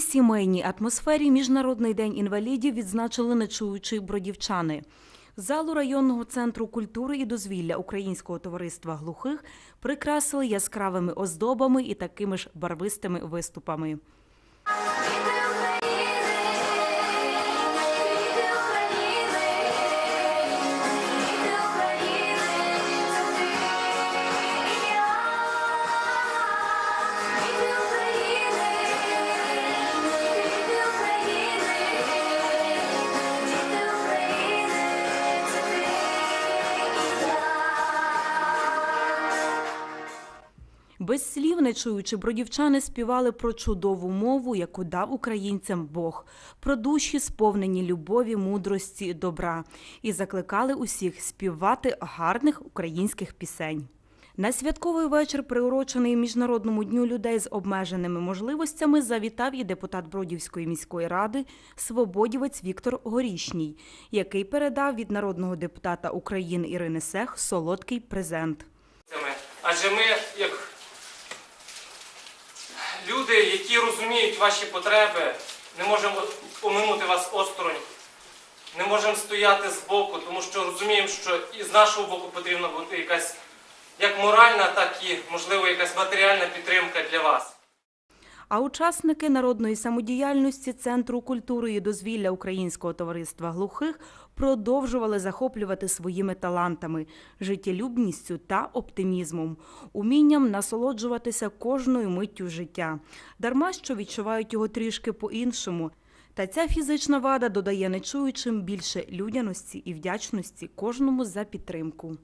сімейній атмосфері Міжнародний день інвалідів відзначили нечуючі бродівчани. Залу районного центру культури і дозвілля Українського товариства глухих прикрасили яскравими оздобами і такими ж барвистими виступами. Без слів нечуючі бродівчани співали про чудову мову, яку дав українцям Бог, про душі, сповнені любові, мудрості, добра, і закликали усіх співати гарних українських пісень. На святковий вечір, приурочений Міжнародному дню людей з обмеженими можливостями, завітав і депутат Бродівської міської ради свободівець Віктор Горішній, який передав від народного депутата України Ірини Сех солодкий презент. Адже ми, як люди, які розуміють ваші потреби, не можемо оминути вас осторонь, не можемо стояти збоку, тому що розуміємо, що і з нашого боку потрібна бути якась як моральна, так і, можливо, якась матеріальна підтримка для вас. А учасники народної самодіяльності Центру культури і дозвілля Українського товариства глухих продовжували захоплювати своїми талантами, життєлюбністю та оптимізмом, умінням насолоджуватися кожною миттю життя, дарма що відчувають його трішки по-іншому. Та ця фізична вада додає нечуючим більше людяності і вдячності кожному за підтримку.